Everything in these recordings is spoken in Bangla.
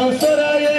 ദുഷ്ടരായ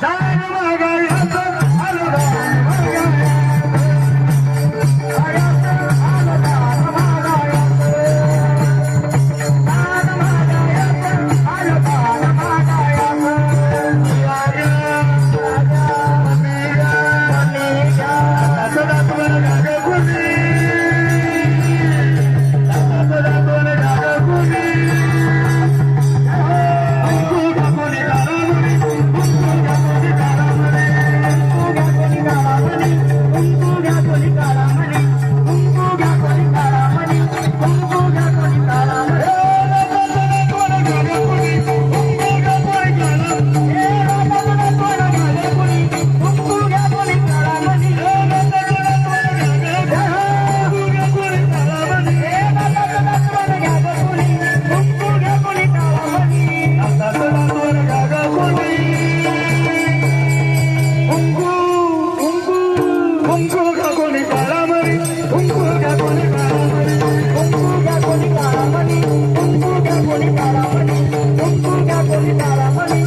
Dale, no me hagas Thank you.